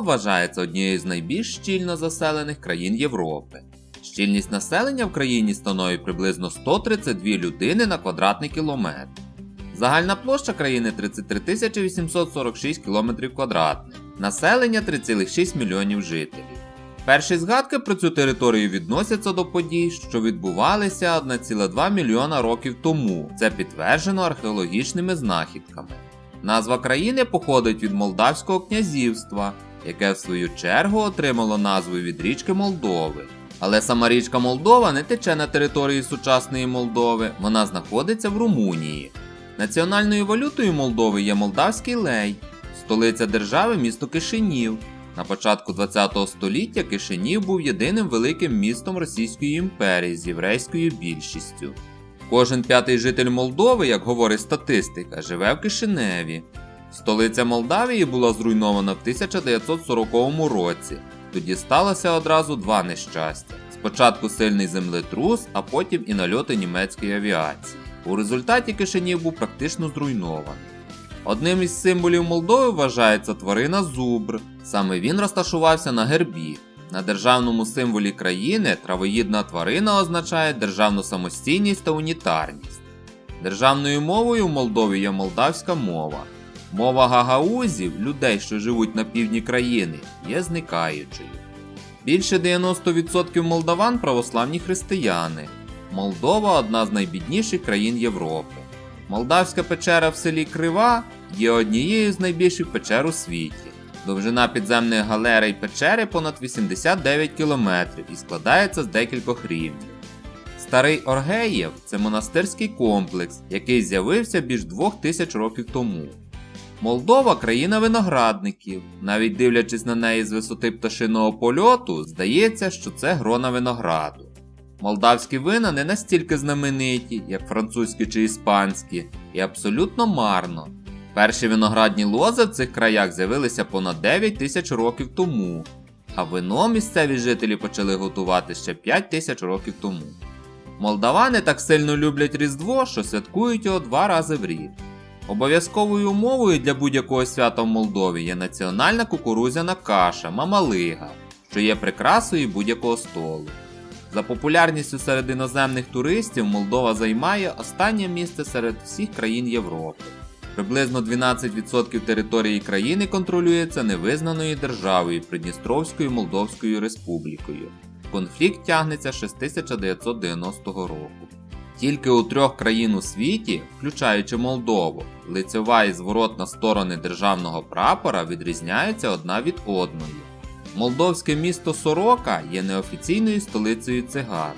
вважається однією з найбільш щільно заселених країн Європи. Щільність населення в країні становить приблизно 132 людини на квадратний кілометр. Загальна площа країни 33 846 км квадратних, населення 3,6 мільйонів жителів. Перші згадки про цю територію відносяться до подій, що відбувалися 1,2 мільйона років тому. Це підтверджено археологічними знахідками. Назва країни походить від Молдавського князівства, яке в свою чергу отримало назву від річки Молдови. Але сама річка Молдова не тече на території сучасної Молдови, вона знаходиться в Румунії. Національною валютою Молдови є молдавський лей, столиця держави місто Кишинів. На початку ХХ століття Кишинів був єдиним великим містом Російської імперії з єврейською більшістю. Кожен п'ятий житель Молдови, як говорить статистика, живе в Кишиневі. Столиця Молдавії була зруйнована в 1940 році. Тоді сталося одразу два нещастя: спочатку сильний землетрус, а потім і нальоти німецької авіації. У результаті Кишинів був практично зруйнований. Одним із символів Молдови вважається тварина зубр. Саме він розташувався на гербі. На державному символі країни травоїдна тварина означає державну самостійність та унітарність. Державною мовою в Молдові є молдавська мова. Мова гагаузів, людей, що живуть на півдні країни, є зникаючою. Більше 90% молдаван православні християни. Молдова одна з найбідніших країн Європи. Молдавська печера в селі Крива є однією з найбільших печер у світі. Довжина підземних галерей печери понад 89 км і складається з декількох рівнів. Старий Оргеєв це монастирський комплекс, який з'явився більш двох тисяч років тому. Молдова країна виноградників. Навіть дивлячись на неї з висоти пташиного польоту, здається, що це грона винограду. Молдавські вина не настільки знамениті, як французькі чи іспанські, і абсолютно марно. Перші виноградні лози в цих краях з'явилися понад 9 тисяч років тому, а вино місцеві жителі почали готувати ще 5 тисяч років тому. Молдавани так сильно люблять Різдво, що святкують його два рази в рік. Обов'язковою умовою для будь-якого свята в Молдові є національна кукурудзяна каша мамалига, що є прикрасою будь-якого столу. За популярністю серед іноземних туристів Молдова займає останнє місце серед всіх країн Європи. Приблизно 12% території країни контролюється невизнаною державою Придністровською Молдовською Республікою. Конфлікт тягнеться з 1990 року. Тільки у трьох країн у світі, включаючи Молдову, лицьова і зворотна сторони державного прапора відрізняються одна від одної. Молдовське місто Сорока є неофіційною столицею цигар.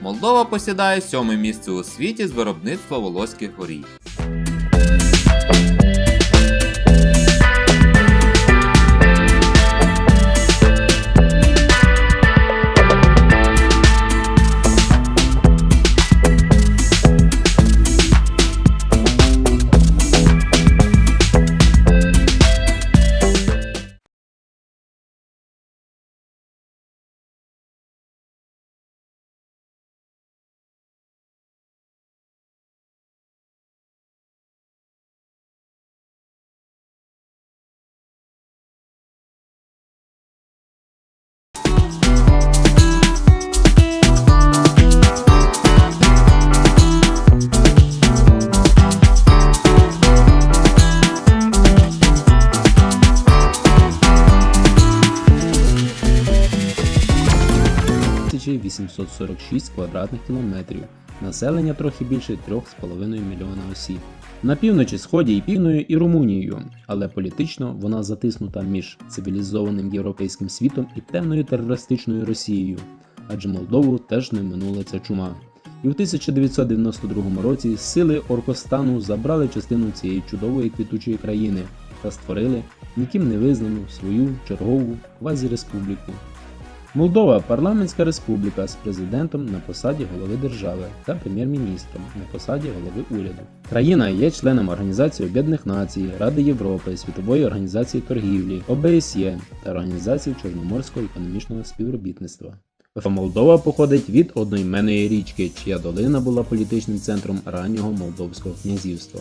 Молдова посідає сьоме місце у світі з виробництва волоських горіх. 846 квадратних кілометрів, населення трохи більше 3,5 мільйона осіб. На півночі, сході і півною і Румунією, але політично вона затиснута між цивілізованим європейським світом і темною терористичною Росією, адже Молдову теж не минула ця чума. І в 1992 році сили Оркостану забрали частину цієї чудової квітучої країни та створили ніким не визнану свою чергову квазіреспубліку. Молдова парламентська республіка з президентом на посаді голови держави та прем'єр-міністром на посаді голови уряду. Країна є членом Організації Об'єднаних Націй, Ради Європи, Світової організації торгівлі, ОБСЄ та Організації Чорноморського економічного співробітництва. Молдова походить від одноіменної річки, чия долина була політичним центром раннього Молдовського князівства.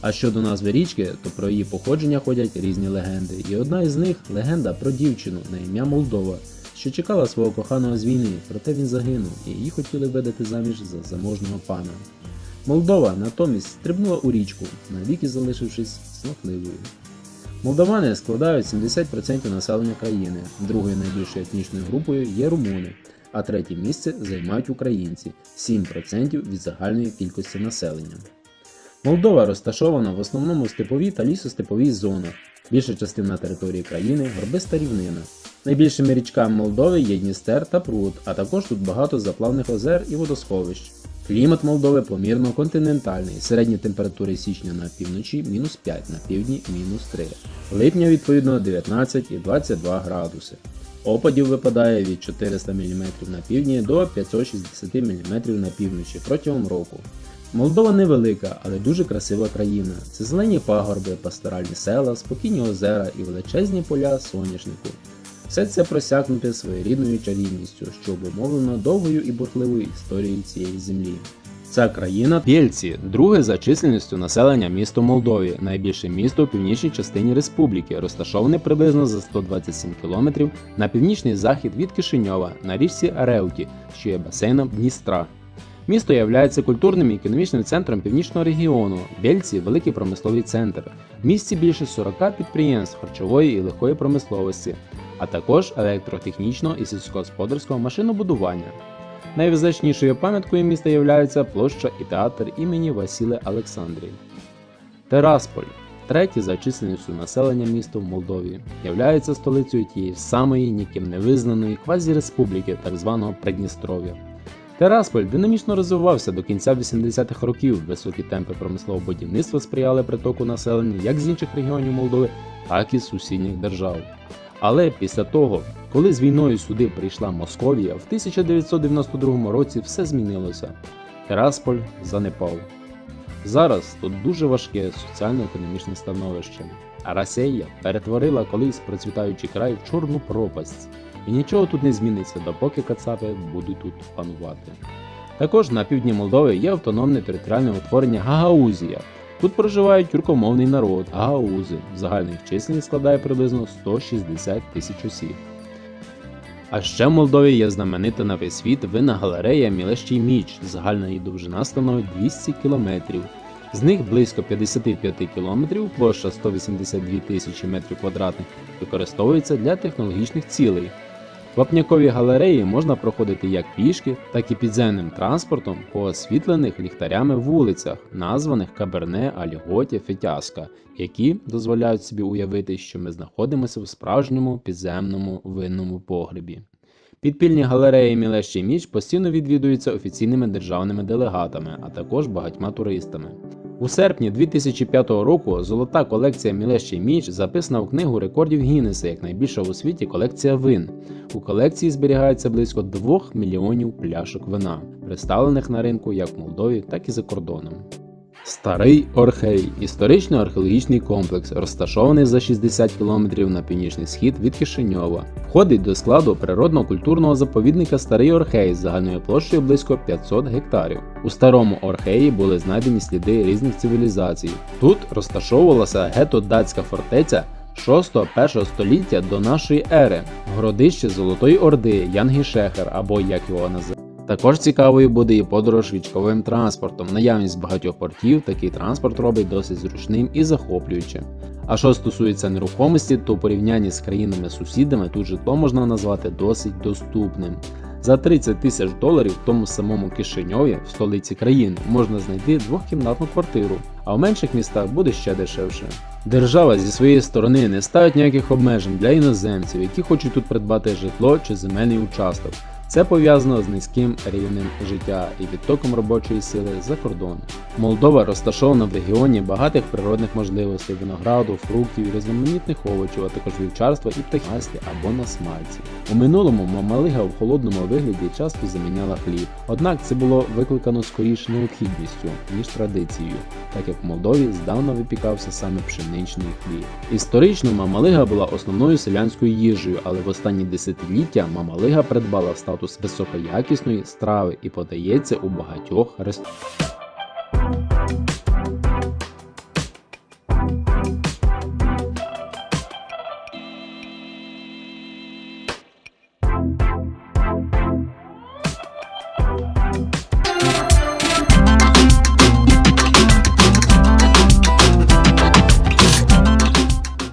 А щодо назви річки, то про її походження ходять різні легенди. І одна із них легенда про дівчину на ім'я Молдова, що чекала свого коханого з війни, проте він загинув, і її хотіли видати заміж за заможного пана. Молдова натомість стрибнула у річку, навіки залишившись смахливою. Молдавани складають 70% населення країни, другою найбільшою етнічною групою є румуни, а третє місце займають українці 7% від загальної кількості населення. Молдова розташована в основному в степовій та лісостеповій зонах. Більша частина території країни горбиста рівнина. Найбільшими річками Молдови є Дністер та Прут, а також тут багато заплавних озер і водосховищ. Клімат Молдови помірно континентальний, середні температури січня на півночі мінус 5, на півдні мінус 3, липня відповідно 19 і 22 градуси. Опадів випадає від 400 мм на півдні до 560 мм на півночі протягом року. Молдова невелика, але дуже красива країна. Це зелені пагорби, пасторальні села, спокійні озера і величезні поля соняшнику. Все це просякнуте своєрідною чарівністю, що обумовлено довгою і бурхливою історією цієї землі. Ця країна Пєльці, друге за численністю населення місто Молдові, найбільше місто у північній частині республіки, розташоване приблизно за 127 км на північний захід від Кишиньова на річці Ареуті, що є басейном Дністра. Місто є культурним і економічним центром північного регіону. Бєльці великий промисловий центр. В місті більше 40 підприємств харчової і легкої промисловості, а також електротехнічного і сільськогосподарського машинобудування. Найвизначнішою пам'яткою міста є площа і театр імені Васіли Олександрії. Терасполь, третє за численністю населення місто в Молдові, являється столицею тієї самої ніким не визнаної квазіреспубліки так званого Придністров'я. Терасполь динамічно розвивався до кінця 80-х років. Високі темпи промислового будівництва сприяли притоку населення як з інших регіонів Молдови, так і з сусідніх держав. Але після того, коли з війною сюди прийшла Московія, в 1992 році все змінилося. Терасполь занепав. Зараз тут дуже важке соціально-економічне становище. А Росія перетворила колись процвітаючий край в чорну пропасть. І нічого тут не зміниться, допоки кацапи будуть тут панувати. Також на півдні Молдови є автономне територіальне утворення Гагаузія. Тут проживають тюркомовний народ Гагаузи. Загальна їх численність складає приблизно 160 тисяч осіб. А ще в Молдові є знаменита на весь світ винна галерея Мілещий Міч. Загальна її довжина становить 200 кілометрів. З них близько 55 кілометрів, площа 182 тисячі метрів квадратних, використовується для технологічних цілей. Вапнякові галереї можна проходити як пішки, так і підземним транспортом по освітлених ліхтарями вулицях, названих Каберне, Альготі, Фетяска, які дозволяють собі уявити, що ми знаходимося в справжньому підземному винному погребі. Підпільні галереї Мілещий Міч постійно відвідуються офіційними державними делегатами, а також багатьма туристами. У серпні 2005 року золота колекція Мілещий Міч записана у книгу рекордів Гіннеса як найбільша у світі колекція вин. У колекції зберігається близько 2 мільйонів пляшок вина, представлених на ринку як в Молдові, так і за кордоном. Старий Орхей історично-археологічний комплекс, розташований за 60 км на північний схід від Кишиньова. Входить до складу природно-культурного заповідника Старий Орхей з загальною площею близько 500 гектарів. У старому Орхеї були знайдені сліди різних цивілізацій. Тут розташовувалася гето-датська фортеця 6-1 століття до нашої ери, городище Золотої Орди Янгішехер або як його називають. Також цікавою буде і подорож військовим транспортом. Наявність багатьох портів такий транспорт робить досить зручним і захоплюючим. А що стосується нерухомості, то у порівнянні з країнами-сусідами тут житло можна назвати досить доступним. За 30 тисяч доларів в тому самому Кишиньові, в столиці країни, можна знайти двохкімнатну квартиру, а в менших містах буде ще дешевше. Держава зі своєї сторони не ставить ніяких обмежень для іноземців, які хочуть тут придбати житло чи земельний участок. Це пов'язано з низьким рівнем життя і відтоком робочої сили за кордон. Молдова розташована в регіоні багатих природних можливостей винограду, фруктів різноманітних овочів, а також вівчарства і птахівстві або на смальці. У минулому мамалига в холодному вигляді часто заміняла хліб, однак це було викликано скоріш необхідністю, ніж традицією, так як в Молдові здавна випікався саме пшеничний хліб. Історично мамалига була основною селянською їжею, але в останні десятиліття мамалига придбала статус високоякісної страви і подається у багатьох ресторанах.